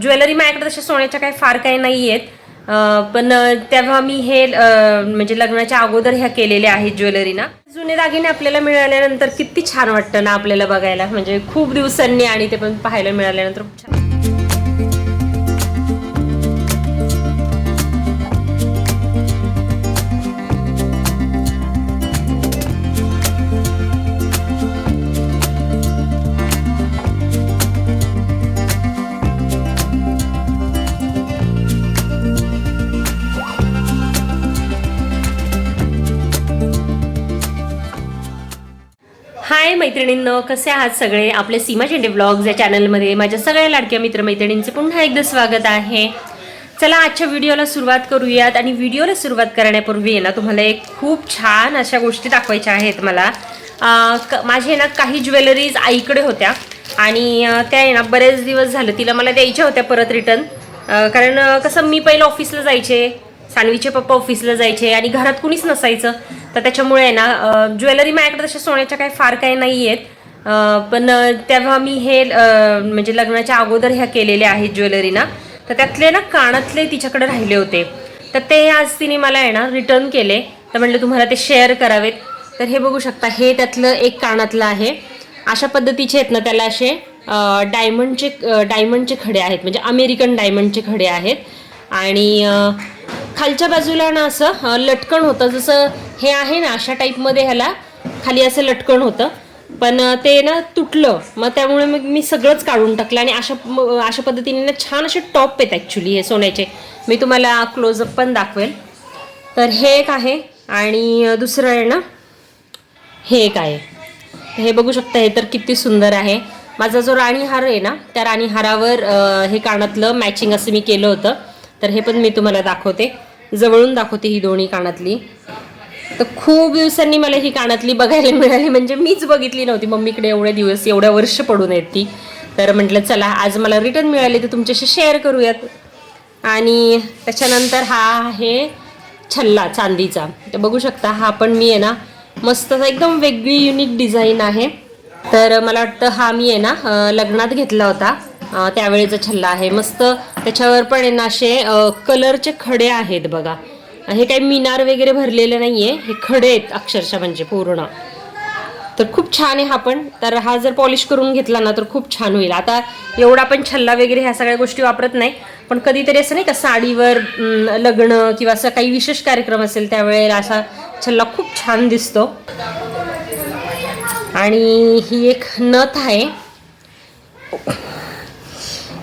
Jewellery माझ्याकडे तशा सोन्याच्या काही फार काही नाही आहेत पण तेव्हा मी हे म्हणजे लग्नाच्या अगोदर ह्या केलेल्या आहेत ज्वेलरीना. जुने दागिने आपल्याला मिळाल्यानंतर किती छान वाटतं ना आपल्याला बघायला. म्हणजे खूप दिवसांनी आणि ते पण पाहायला मिळाल्यानंतर खूप छान हाय मैत्रिणींनो? कसे आहात सगळे? आपले सीमा झेंडे ब्लॉग्स या चॅनलमध्ये माझ्या सगळ्या लाडक्या मित्रमैत्रिणींचे पुन्हा एकदा स्वागत आहे. चला आजच्या व्हिडिओला सुरुवात करूयात. आणि व्हिडिओला सुरुवात करण्यापूर्वी आहे ना तुम्हाला एक खूप छान अशा गोष्टी दाखवायच्या आहेत मला. माझे ना काही ज्वेलरीज आईकडे होत्या. आणि त्या आहे ना बरेच दिवस झालं तिला मला द्यायच्या होत्या परत रिटर्न कारण कसं मी पहिलं ऑफिसला जायचे. सानवीचे पप्पा ऑफिसला जायचे आणि घरात कुणीच नसायचं. तर त्याच्यामुळे आहे ना ज्वेलरी माझ्याकडे तशा सोन्याच्या काही फार काही नाही आहेत पण तेव्हा मी हे म्हणजे लग्नाच्या अगोदर ह्या केलेल्या आहेत ज्वेलरीना. तर त्यातले ना कानातले तिच्याकडे राहिले होते. तर ते आज तिने मला आहे ना रिटर्न केले. तर म्हटलं तुम्हाला ते शेअर करावेत. तर हे बघू शकता हे त्यातलं एक कानातलं आहे. अशा पद्धतीचे आहेत ना त्याला असे डायमंडचे डायमंडचे खडे आहेत. म्हणजे अमेरिकन डायमंडचे खडे आहेत. आणि खालच्या बाजूला ना असं लटकण लटकन होतं. जसं हे आहे ना अशा टाईपमध्ये ह्याला खाली असं लटकन होतं. पण ते ना तुटलं. मग त्यामुळे मग मी सगळंच काढून टाकलं आणि अशा अशा पद्धतीने ना छान असे टॉप आहेत ॲक्च्युली हे सोन्याचे. मी तुम्हाला क्लोजअप पण दाखवेल. तर हे एक आहे आणि दुसरं आहे ना हे एक आहे. हे बघू शकता हे तर किती सुंदर आहे. माझा जो राणीहार आहे ना त्या राणीहारावर हे कानातलं मॅचिंग असं मी केलं होतं. तर हे पण मी तुम्हाला दाखवते. जवळून दाखवते ही दोन्ही कानातली. तर खूप दिवसांनी मला ही कानातली बघायला मिळाली. म्हणजे मीच बघितली नव्हती. मम्मीकडे एवढे दिवस एवढ्या वर्ष पडून आहेत ती. तर म्हटलं चला आज मला रिटर्न मिळाली तर तुमच्याशी शेअर करूयात. आणि त्याच्यानंतर हा आहे छल्ला चांदीचा. तर बघू शकता हा पण मी आहे ना मस्त असा एकदम वेगळी युनिक डिझाईन आहे. तर मला वाटतं हा मी आहे ना लग्नात घेतला होता. त्यावेळेचा छल्ला आहे. मस्त त्याच्यावर पण आहे ना असे कलरचे खडे आहेत बघा. हे काही मिनार वगैरे भरलेले आहे हे खडे आहेत अक्षरशः म्हणजे पूर्ण. तर खूप छान आहे हा पण. तर हा जर पॉलिश करून घेतला ना तर खूप छान होईल. आता एवढा पण छल्ला वगैरे ह्या सगळ्या गोष्टी वापरत नाही. पण कधीतरी असं नाही का साडीवर लग्न किंवा असं काही विशेष कार्यक्रम असेल त्यावेळेला असा छल्ला खूप छान दिसतो. आणि ही एक नथ आहे.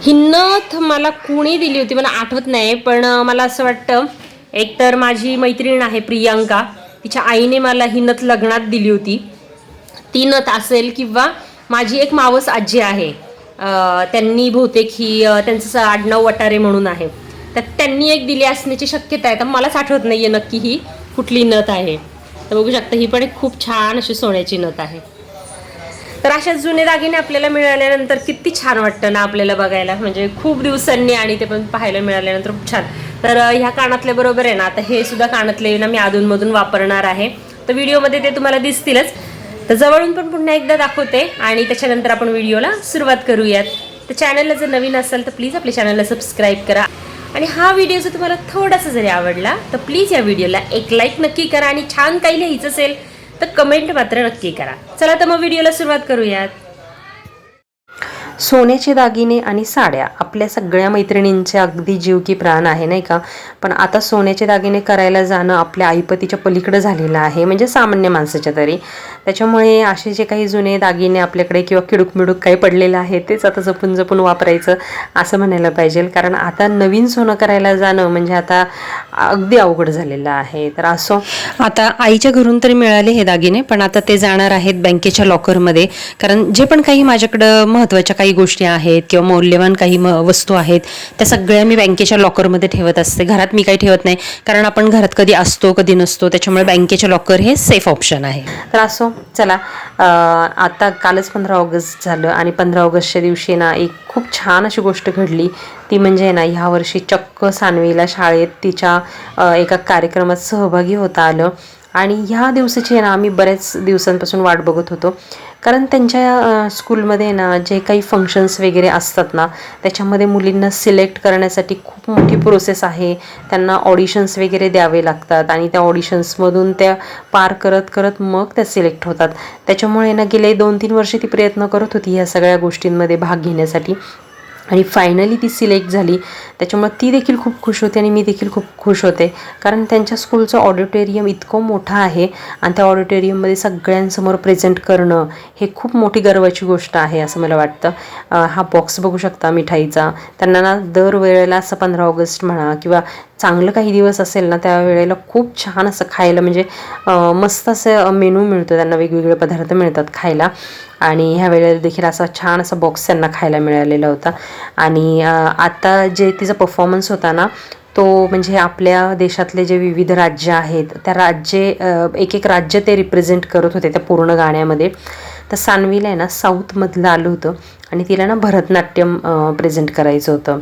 ही नथ मला कुणी दिली होती मला आठवत नाही पण मला असं वाटतं एक तर माझी मैत्रीण आहे प्रियांका तिच्या आईने मला ही नथ लग्नात दिली होती. ती नथ असेल किंवा माझी एक मावस आजी आहे त्यांनी बहुतेक ही त्यांचं आडनाव वटारे म्हणून आहे. तर त्यांनी एक दिली असण्याची शक्यता आहे तर मलाच आठवत नाही आहे नक्की ही कुठली नथ आहे. तर बघू शकता ही पण एक खूप छान अशी सोन्याची नथ आहे. तर अशा जुने दागिने आपल्याला मिळाल्यानंतर किती छान वाटतं ना आपल्याला बघायला. म्हणजे खूप दिवसांनी आणि ते पण पाहायला मिळाल्यानंतर खूप छान. तर ह्या कानातल्या बरोबर आहे ना आता हे सुद्धा कानातले ना मी अधूनमधून वापरणार आहे. तर व्हिडिओमध्ये ते तुम्हाला दिसतीलच. तर जवळून पण पुन्हा एकदा दाखवते आणि त्याच्यानंतर आपण व्हिडिओला सुरुवात करूयात. तर चॅनलला जर नवीन असेल तर प्लीज आपल्या चॅनलला सबस्क्राईब करा. आणि हा व्हिडिओ जर तुम्हाला थोडासा जरी आवडला तर प्लीज या व्हिडिओला एक लाईक नक्की करा आणि छान काही लिहायचं असेल तर कमेंट मात्र नक्की करा. चला तर मग व्हिडिओला सुरुवात करूयात. सोन्याचे दागिने आणि साड्या आपल्या सगळ्या मैत्रिणींचे अगदी जीव की प्राण आहे नाही का? पण आता सोन्याचे दागिने करायला जाणं आपल्या आईपतीच्या पलीकडं झालेलं आहे म्हणजे सामान्य माणसाच्या तरी. त्याच्यामुळे असे जे काही जुने दागिने आपल्याकडे किंवा किडूक मिडूक काही पडलेलं आहे तेच आता जपून जपून वापरायचं असं म्हणायला पाहिजे. कारण आता नवीन सोनं करायला जाणं म्हणजे आता अगदी अवघड झालेलं आहे. तर असो. आता आईच्या घरून तरी मिळाले हे दागिने पण आता ते जाणार आहेत बँकेच्या लॉकरमध्ये. कारण जे पण काही माझ्याकडं महत्त्वाच्या काही गोष्टी आहेत किंवा मौल्यवान काही म वस्तू आहेत त्या सगळ्या मी बँकेच्या लॉकरमध्ये ठेवत असते. घरात मी काही ठेवत नाही कारण आपण घरात कधी असतो कधी नसतो त्याच्यामुळे बँकेचे लॉकर हे सेफ ऑप्शन आहे. तर असो चला आता कालच पंधरा ऑगस्ट झालं आणि पंधरा ऑगस्टच्या दिवशी ना एक खूप छान अशी गोष्ट घडली. ती म्हणजे ना ह्या वर्षी चक्क सानवीला शाळेत तिच्या एका कार्यक्रमात सहभागी होता आलं. आणि ह्या दिवसाची आहे ना आम्ही बऱ्याच दिवसांपासून वाट बघत होतो. कारण त्यांच्या स्कूलमध्ये ना जे काही फंक्शन्स वगैरे असतात ना त्याच्यामध्ये मुलींना सिलेक्ट करण्यासाठी खूप मोठी प्रोसेस आहे. त्यांना ऑडिशन्स वगैरे द्यावे लागतात आणि त्या ऑडिशन्समधून त्या पार करत करत मग त्या सिलेक्ट होतात. त्याच्यामुळे ना गेले दोन तीन वर्षे ती प्रयत्न करत होती ह्या सगळ्या गोष्टींमध्ये भाग घेण्यासाठी. आणि फायनली ती सिलेक्ट झाली. त्याच्यामुळे ती देखील खूप खुश होते आणि मी देखील खूप खुश होते. कारण त्यांच्या स्कूलचं ऑडिटोरियम इतकं मोठं आहे आणि त्या ऑडिटोरियममध्ये सगळ्यांसमोर प्रेझेंट करणं हे खूप मोठी गर्वाची गोष्ट आहे असं मला वाटतं. हा बॉक्स बघू शकता मिठाईचा. त्यांना ना दरवेळेला असं पंधरा ऑगस्ट म्हणा किंवा चांगलं काही दिवस असेल ना त्यावेळेला खूप छान असं खायला म्हणजे मस्त असं मेनू मिळतो. त्यांना वेगवेगळे पदार्थ मिळतात खायला. आणि ह्या वेळेला देखील असा छान असा बॉक्स त्यांना खायला मिळालेला होता. आणि आता जे तिचा परफॉर्मन्स होता ना तो म्हणजे आपल्या देशातले जे विविध राज्य आहेत त्या राज्ये एक एक राज्य ते रिप्रेझेंट करत होते त्या पूर्ण गाण्यामध्ये. तर सानवीला आहे ना साऊथमधलं आलं होतं आणि तिला ना भरतनाट्यम प्रेझेंट करायचं होतं.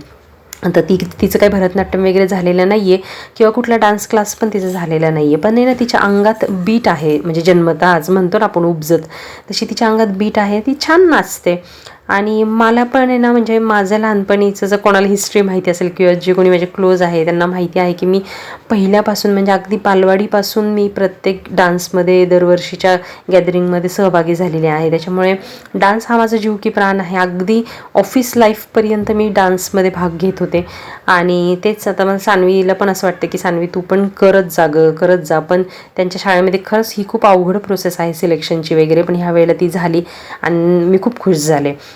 आता ती तिचं काही भरतनाट्यम वगैरे झालेलं नाही आहे किंवा कुठला डान्स क्लास पण तिचा झालेला नाही आहे पण आहे ना तिच्या अंगात बीट आहे. म्हणजे जन्मता आज म्हणतो ना आपण उपजत. तशी तिच्या अंगात बीट आहे. ती छान नाचते. आणि मला पण आहे ना म्हणजे माझं लहानपणीचं जर कोणाला हिस्ट्री माहिती असेल किंवा जे कोणी माझे क्लोज आहे त्यांना माहिती आहे की मी पहिल्यापासून म्हणजे अगदी बालवाडीपासून मी प्रत्येक डान्समध्ये दरवर्षीच्या गॅदरिंगमध्ये सहभागी झालेले आहे. त्याच्यामुळे डान्स हा माझा जीव की प्राण आहे. अगदी ऑफिस लाईफपर्यंत मी डान्समध्ये भाग घेत होते. आणि तेच आता मला सानवीला पण असं वाटतं की सानवी तू पण करत जा गं करत जा. पण त्यांच्या शाळेमध्ये खरंच ही खूप अवघड प्रोसेस आहे सिलेक्शनची वगैरे पण ह्या वेळेला ती झाली आणि मी खूप खुश झाले.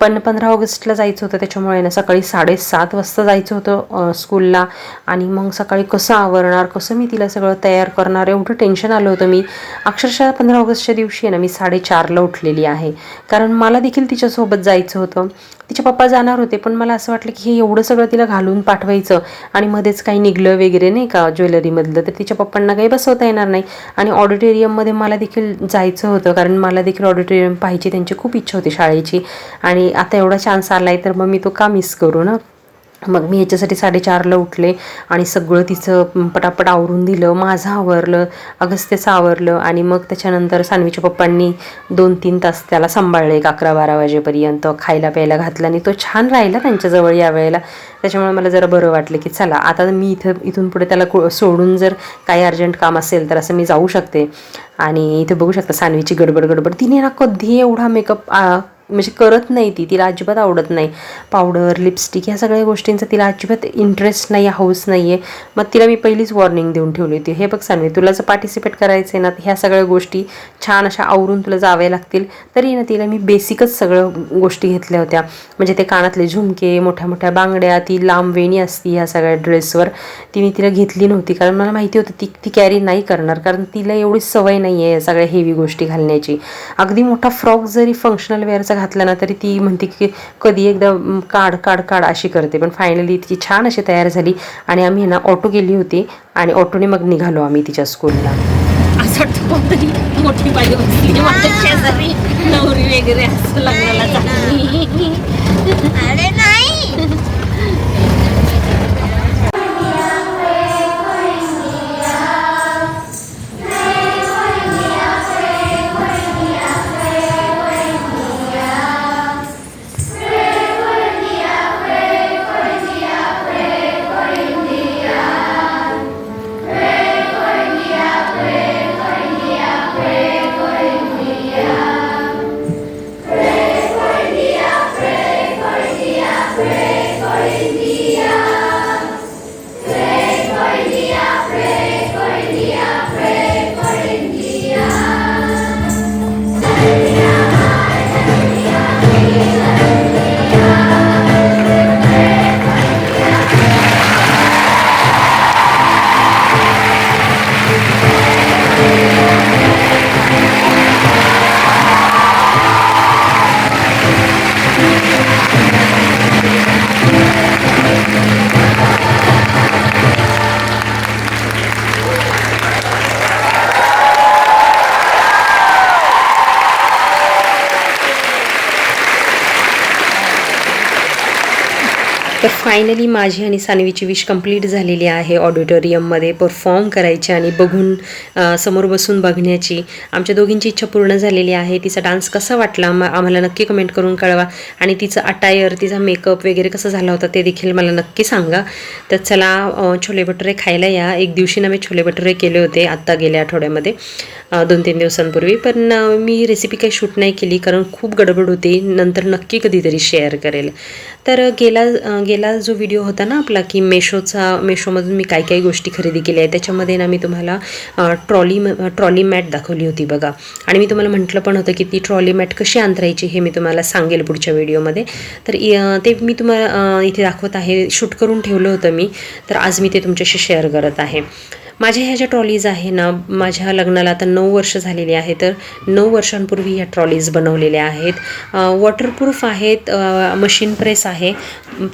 पण पंधरा ऑगस्टला जायचं होतं. त्याच्यामुळे ना सकाळी साडेसात वाजता जायचं होतं स्कूलला आणि मग सकाळी कसं आवरणार कसं मी तिला सगळं तयार करणार एवढं टेन्शन आलं होतं मी. अक्षरशः पंधरा ऑगस्टच्या दिवशी आहे ना मी साडेचारला उठलेली आहे. कारण मला देखील तिच्यासोबत जायचं होतं. तिचे पप्पा जाणार होते पण मला असं वाटलं की हे एवढं सगळं तिला घालून पाठवायचं आणि मध्येच काही निघलं वगैरे नाही का ज्वेलरीमधलं तर तिच्या पप्पांना काही बसवता येणार नाही. आणि ऑडिटोरियममध्ये मला देखील जायचं होतं कारण मला देखील ऑडिटोरियम पाहायची त्यांची खूप इच्छा होती शाळेची. आणि आता एवढा चान्स आला आहे तर मग मी तो का मिस करू ना? मग मी ह्याच्यासाठी साडेचारला उठले आणि सगळं तिचं पटापट आवरून दिलं. माझं आवरलं अगस्त्याचं आवरलं आणि मग त्याच्यानंतर सानवीच्या पप्पांनी दोन तीन तास त्याला सांभाळले एक अकरा बारा वाजेपर्यंत. खायला प्यायला घातला आणि तो छान राहिला त्यांच्याजवळ या वेळेला. त्याच्यामुळे मला जरा बरं वाटलं की चला आता मी इथं इथून पुढे त्याला सोडून जर काही अर्जंट काम असेल तर असं मी जाऊ शकते. आणि इथे बघू शकता सानवीची गडबड गडबड तिने ना कधी एवढा मेकअप म्हणजे करत नाही ती तिला अजिबात आवडत नाही. पावडर लिपस्टिक ह्या सगळ्या गोष्टींचा तिला अजिबात इंटरेस्ट नाही हाऊस नाही आहे मग तिला मी पहिलीच वॉर्निंग देऊन ठेवली होती. हे बघ सांगवी तुला जर पार्टिसिपेट करायचं आहे ना ह्या सगळ्या गोष्टी छान अशा आवरून तुला जाव्या लागतील. तरी ना तिला मी बेसिकच सगळं गोष्टी घेतल्या होत्या. म्हणजे ते कानातले झुमके मोठ्या मोठ्या बांगड्या ती लांब वेणी असती ह्या सगळ्या ड्रेसवर ती मी तिला घेतली नव्हती कारण मला माहिती होतं ती ती कॅरी नाही करणार. कारण तिला एवढी सवय नाही आहे या सगळ्या हेवी गोष्टी घालण्याची. अगदी मोठा फ्रॉक जरी फंक्शनल वेअरचा घातला ना तरी ती म्हणते की कधी एकदा काढ काढ काढ अशी करते. पण फायनली ती छान अशी तयार झाली आणि आम्ही ना ऑटो गेली होती आणि ऑटोने मग निघालो आम्ही तिच्या स्कूलला असं वाटतं कोणतरी मोठी बाई बसली माझ्या शेजारी. नवरी वगैरे असं लग्नाला चालली अरे नाही. फायनली माझी आणि सानवीची विश कंप्लीट झालेली आहे. ऑडिटोरियममध्ये परफॉर्म करायची आणि बघून समोर बसून बघण्याची. आमच्या दोघींची इच्छा पूर्ण झालेली आहे. तिचा डान्स कसा वाटला? आम्हाला नक्की कमेंट करून कळवा. आणि तिचं अटायर तिचा मेकअप वगैरे कसं झाला होता ते देखील मला नक्की सांगा. तर चला छोले भटुरे खायला या. एक दिवशी ना मी छोले भटुरे केले होते आत्ता गेल्या आठवड्यामध्ये. दोन तीन दिवसांपूर्वी. पण मी रेसिपी काही शूट नाही केली कारण खूप गडबड होती. नंतर नक्की कधीतरी शेअर करेल. तर गेला गेला गेला जो व्हिडिओ होता ना आपला की मेशोचा मेशोमधून मी काय काय गोष्टी खरेदी केल्या आहेत. त्याच्यामध्ये ना मी तुम्हाला ट्रॉली ट्रॉली मॅट दाखवली होती बघा. आणि मी तुम्हाला म्हटलं पण होतं की ती ट्रॉली मॅट कशी अंतरायची हे मी तुम्हाला सांगेल पुढच्या व्हिडिओमध्ये तर ते मी तुम्हाला इथे दाखवत आहे. शूट करून ठेवलं होतं मी. तर आज मी ते तुमच्याशी शेअर करत आहे. माझ्या ह्या ज्या ट्रॉलीज आहे ना माझ्या लग्नाला आता नऊ वर्ष झालेली आहे तर नऊ वर्षांपूर्वी ह्या ट्रॉलीज बनवलेल्या आहेत. वॉटरप्रूफ आहेत मशीन प्रेस आहे.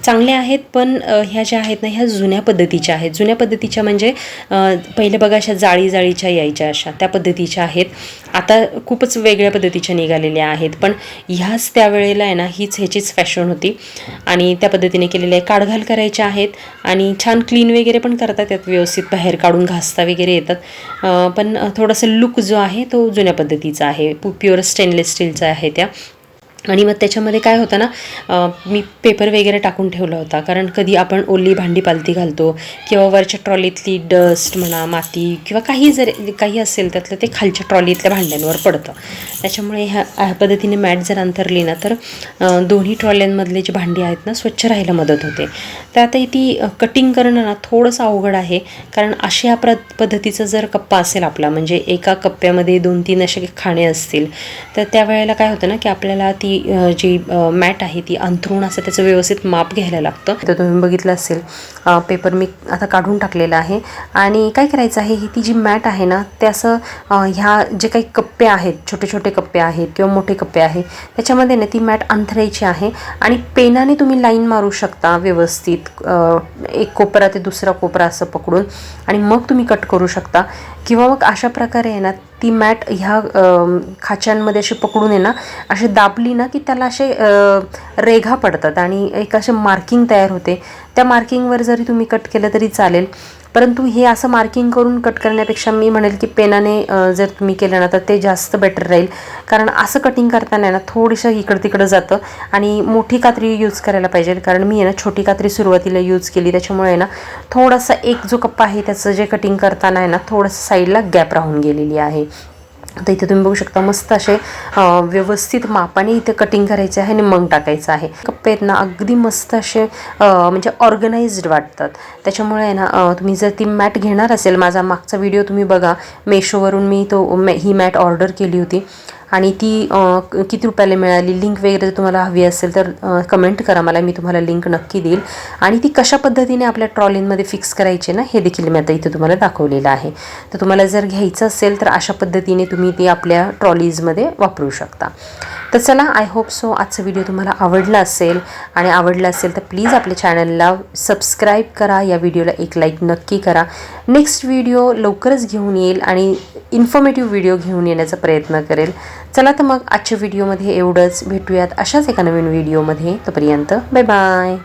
चांगल्या आहेत पण ह्या ज्या आहेत ना ह्या जुन्या पद्धतीच्या आहेत. जुन्या पद्धतीच्या म्हणजे पहिले बघा अशा जाळी जाळीच्या यायच्या अशा त्या पद्धतीच्या आहेत. आता खूपच वेगळ्या पद्धतीच्या निघालेल्या आहेत पण ह्याच त्यावेळेला आहे ना हीच ह्याचीच फॅशन होती. आणि त्या पद्धतीने केलेल्या आहे काढघाल करायच्या आहेत आणि छान क्लीन वगैरे पण करतात त्यात व्यवस्थित बाहेर काढून घाल घासता वगैरे येतात. पण थोडासा लुक जो आहे तो जुन्या पद्धतीचा आहे. प्युअर स्टेनलेस स्टीलचा आहे त्या. आणि मग त्याच्यामध्ये काय होतं ना मी पेपर वगैरे टाकून ठेवला होता. कारण कधी आपण ओली भांडी पालती घालतो किंवा वरच्या ट्रॉलीतली डस्ट म्हणा माती किंवा काही जर काही असेल त्यातलं ते खालच्या ट्रॉलीतल्या भांड्यांवर पडतं. त्याच्यामुळे ह्या ह्या पद्धतीने मॅट जर अंथरली ना तर दोन्ही ट्रॉल्यांमधले जी भांडी आहेत ना स्वच्छ राहायला मदत होते. तर आता ती कटिंग करणं ना थोडंसं अवघड आहे. कारण अशा प्र पद्धतीचा जर कप्पा असेल आपला म्हणजे एका कप्प्यामध्ये दोन तीन असे खाणे असतील तर त्यावेळेला काय होतं ना की आपल्याला ती अ, जी मॅट आहे ती अंथरूण असं त्याचं व्यवस्थित माप घ्यायला लागतं. तर तुम्ही बघितलं असेल पेपर मी आता काढून टाकलेला आहे. आणि काय करायचं आहे ही ती जी मॅट आहे ना ते असं ह्या जे काही कप्पे आहेत छोटे छोटे कप्पे आहेत किंवा मोठे कप्पे आहेत त्याच्यामध्ये ना ती मॅट अंथरायची आहे. आणि पेनाने तुम्ही लाईन मारू शकता व्यवस्थित एक कोपरा ते दुसरा कोपरा असं पकडून. आणि मग तुम्ही कट करू शकता. किंवा मग अशा प्रकारे आहे ना ती मॅट ह्या खाच्यांमध्ये अशी पकडून आहे ना अशी दाबली ना की त्याला असे रेघा पडतात आणि एक असे मार्किंग तयार होते. त्या मार्किंगवर जरी तुम्ही कट केलं तरी चालेल. परंतु हे असं मार्किंग करून कट करण्यापेक्षा मी म्हणेल की पेनाने जर तुम्ही केलं ना तर ते जास्त बेटर राहील. कारण असं कटिंग करताना आहे ना थोडंसं इकडं तिकडं जातं आणि मोठी कात्री यूज करायला पाहिजे. कारण मी आहे ना छोटी कात्री सुरुवातीला यूज केली. त्याच्यामुळे आहे ना थोडासा एक जो कप्पा आहे त्याचं जे कटिंग करताना आहे ना थोडंसं साईडला गॅप राहून गेलेली आहे. तर इथे तुम्ही बघू शकता मस्त असे व्यवस्थित मापाने इथे कटिंग करायचे आहे आणि मग टाकायचं आहे. कप्पे आहेत ना अगदी मस्त असे म्हणजे ऑर्गनाइज्ड वाटतात. त्याच्यामुळे आहे ना तुम्ही जर ती मॅट घेणार असेल माझा मागचा व्हिडिओ तुम्ही बघा. मेशोवरून मी तो मॅ ही मॅट ऑर्डर केली होती. आणि ती किती रुपयाला मिळाली लिंक वगैरे जर तुम्हाला हवी असेल तर कमेंट करा मला मी तुम्हाला लिंक नक्की देईल. आणि ती कशा पद्धतीने आपल्या ट्रॉलींमध्ये फिक्स करायची ना हे देखील मी आता इथे तुम्हाला दाखवलेलं आहे. तर तुम्हाला जर घ्यायचं असेल तर अशा पद्धतीने तुम्ही ती आपल्या ट्रॉलीजमध्ये वापरू शकता. तर चला आय होप सो आजचा व्हिडिओ तुम्हाला आवडला असेल. आणि आवडला असेल तर प्लीज आपल्या चॅनलला सबस्क्राईब करा. या व्हिडिओला एक लाईक नक्की करा. नेक्स्ट व्हिडिओ लवकरच घेऊन येईल आणि इन्फॉर्मेटिव्ह व्हिडिओ घेऊन येण्याचा प्रयत्न करेल. चला तर मग आजच्या व्हिडिओमध्ये एवढंच. भेटूयात अशाच एका नवीन व्हिडिओमध्ये तोपर्यंत बाय बाय